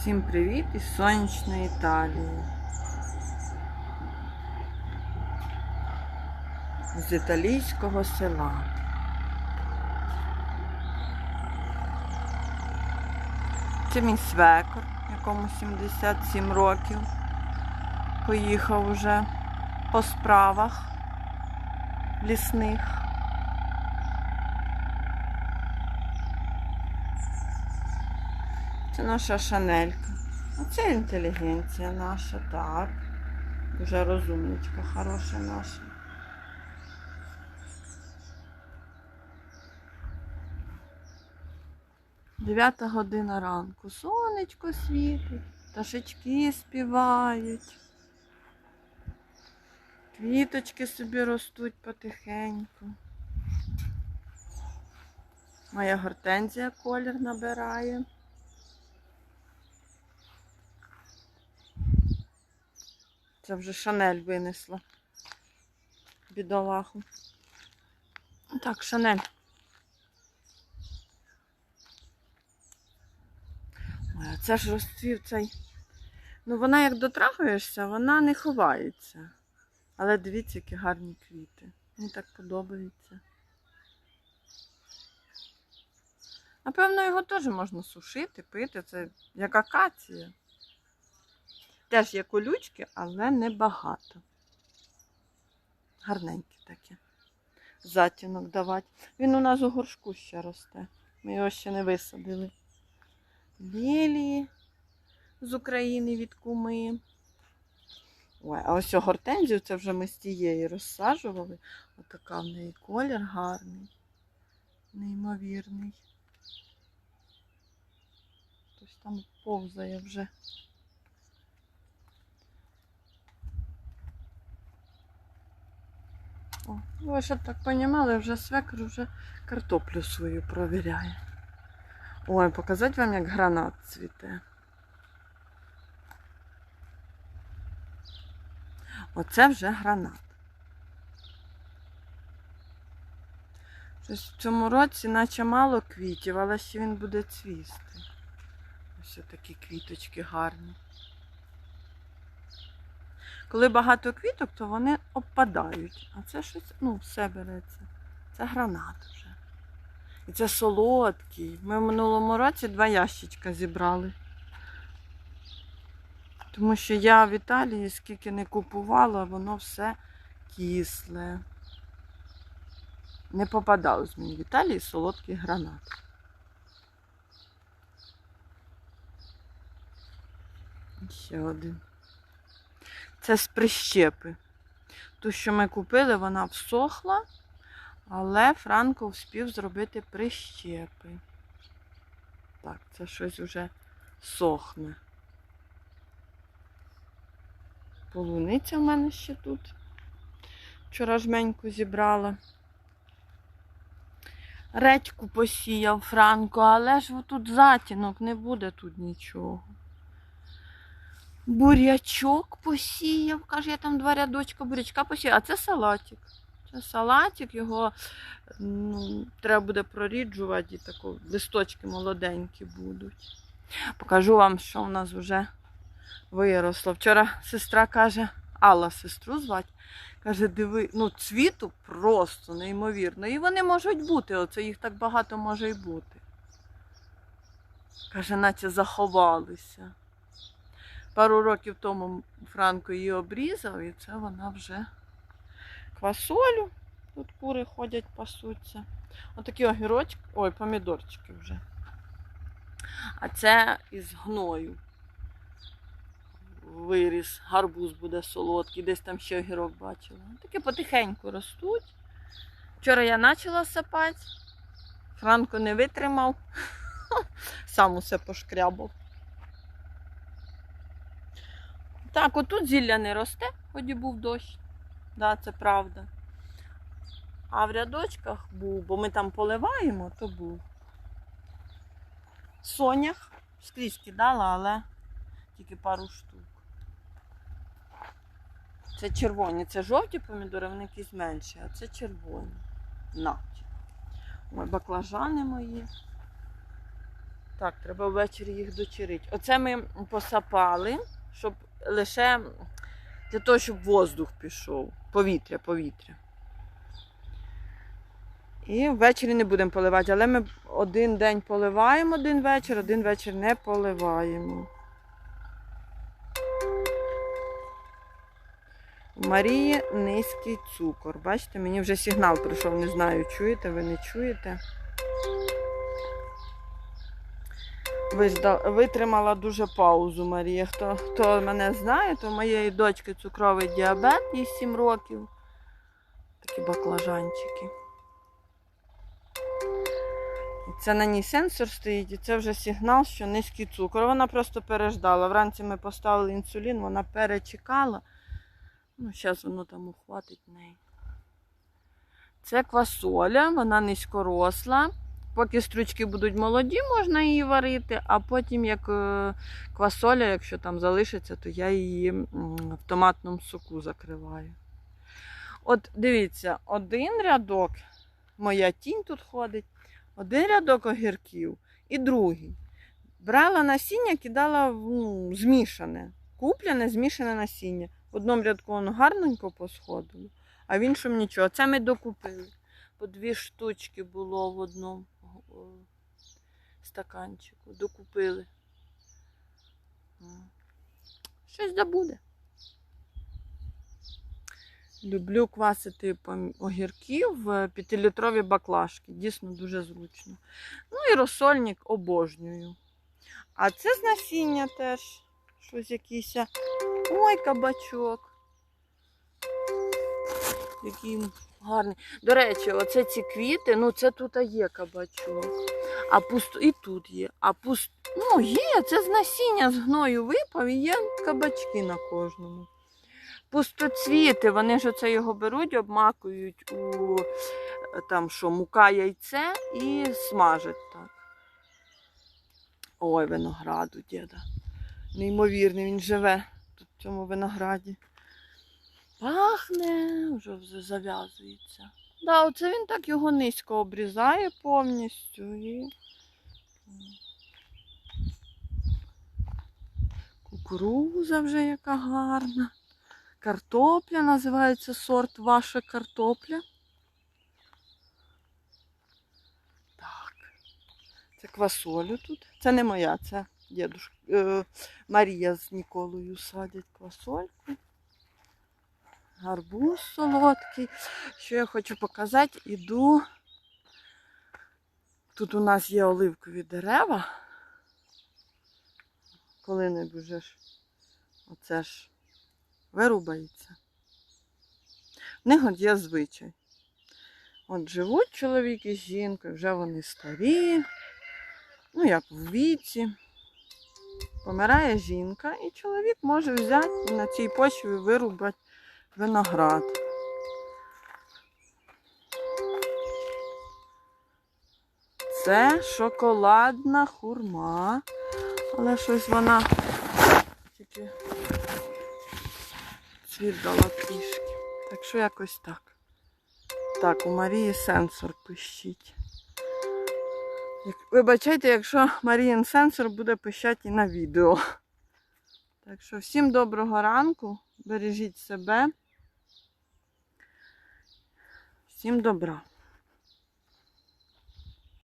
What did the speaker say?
Всім привіт із сонячної Італії. З італійського села. Це мій свекор, якому 77 років. Поїхав уже по справах лісних. Це наша шанелька. Оце інтелігенція наша, так. Дуже розумничка, хороша наша. Дев'ята година ранку. Сонечко світить, пташечки співають. Квіточки собі ростуть потихеньку. Моя гортензія колір набирає. Це вже Шанель винесла. Бідолаху. Так, Шанель. Ой, а це ж розцвів цей. Ну, вона як дотрагуєшся, вона не ховається. Але дивіться, які гарні квіти. Мені так подобається. Напевно, його теж можна сушити, пити. Це як акація. Теж є колючки, але небагато. Гарненькі такі. Затінок давати. Він у нас у горшку ще росте. Ми його ще не висадили. Лілії з України від куми. Ой, а ось гортензію, це вже ми з тієї розсаджували. Отака в неї колір гарний. Неймовірний. Хтось там повзає вже. О, ну, ви щоб так понімали, вже свекр вже картоплю свою провіряє. Ой, показати вам, як гранат цвіте. Оце вже гранат. Щось в цьому році наче мало квітів, але ще він буде цвісти. Ось такі квіточки гарні. Коли багато квіток, то вони обпадають. А це щось, ну, все береться. Це гранат вже. І це солодкий. Ми в минулому році два ящичка зібрали. Тому що я в Італії скільки не купувала, воно все кисле. Не попадалось мені в Італії солодкий гранат. Ще один. Це з прищепи. Ту, що ми купили, вона всохла, але Франко вспів зробити прищепи. Так, це щось вже сохне. Полуниця в мене ще тут. Вчора жменьку зібрала. Редьку посіяв Франко, але ж тут затінок, не буде тут нічого. Бурячок посіяв, каже, я там два рядочка бурячка посіяв, а це салатик. Це салатик, його ну, треба буде проріджувати, і тако, листочки молоденькі будуть. Покажу вам, що в нас вже виросло. Вчора сестра каже, Алла сестру звати, каже, диви, ну цвіту просто неймовірно. І вони можуть бути, оце їх так багато може й бути. Каже, наче заховалися. Пару років тому Франко її обрізав, і це вона вже квасолю. Тут кури ходять, пасуться. Отакі огірочки, ой, помідорчики вже. А це із гною. Виріс, гарбуз буде солодкий, десь там ще огірок бачила. Такі потихеньку ростуть. Вчора я почала сапати, Франко не витримав, сам усе пошкрябав. Так, отут зілля не росте, хоч і був дощ. Да, це правда. А в рядочках був, бо ми там поливаємо, то був. Сонях скрізь кидала, але тільки пару штук. Це червоні, це жовті помідори, вони якісь менші, а це червоні. Наче. Ой, баклажани мої. Так, треба ввечері їх дочерити. Оце ми посапали, щоб лише для того, щоб воздух пішов. Повітря, повітря. І ввечері не будемо поливати, але ми один день поливаємо один вечір, один вечір не поливаємо. У Марії низький цукор. Бачите, мені вже сигнал прийшов, не знаю, чуєте, ви не чуєте. Витримала дуже паузу Марія. Хто, хто мене знає, то моєї дочки цукровий діабет, їй 7 років. Такі баклажанчики. Це на ній сенсор стоїть, і це вже сигнал, що низький цукор. Вона просто переждала. Вранці ми поставили інсулін, вона перечекала. Ну, зараз воно там ухватить неї. Це квасоля, вона низькоросла. Поки стручки будуть молоді, можна її варити, а потім, як е, квасоля, якщо там залишиться, то я її в томатному соку закриваю. От дивіться, один рядок, моя тінь тут ходить, один рядок огірків і другий. Брала насіння, кидала ну, змішане, куплене, змішане насіння. В одному рядку воно гарненько посходило, а в іншому нічого. Це ми докупили. По дві штучки було в одному стаканчику. Докупили. Щось да буде. Люблю квасити огірків в п'ятилітрові баклажки. Дійсно дуже зручно. Ну і розсольник обожнюю. А це з насіння теж. Щось якийсь. Ой, кабачок. Який гарний. До речі, оце ці квіти, ну це тут є кабачок. А пусто і тут є. А пуст... Ну, є, це з насіння з гною випав і є кабачки на кожному. Пустоцвіти, вони ж оце його беруть, обмакують у там що, мука яйце і смажать так. Ой, винограду, діда. Неймовірний, він живе тут в цьому винограді. Пахне, вже зав'язується. Да, оце він так його низько обрізає повністю і. Кукуруза вже яка гарна. Картопля називається сорт ваша картопля. Так. Це квасолю тут. Це не моя, це дідуш... е, Марія з Ніколою садять квасольку. Гарбуз солодкий. Що я хочу показати, іду. Тут у нас є оливкові дерева. Коли-небудь вже ж оце ж вирубається. В них от є звичай. От живуть чоловік і жінка, вже вони старі, ну як в віці. Помирає жінка, і чоловік може взяти на цій почві вирубати виноград. Це шоколадна хурма, але щось вона тільки цвіт дала трішки. Так що якось так. Так, у Марії сенсор пищить. Вибачайте, якщо Маріїн сенсор буде пищати і на відео. Так що всім доброго ранку, бережіть себе. Всім добра.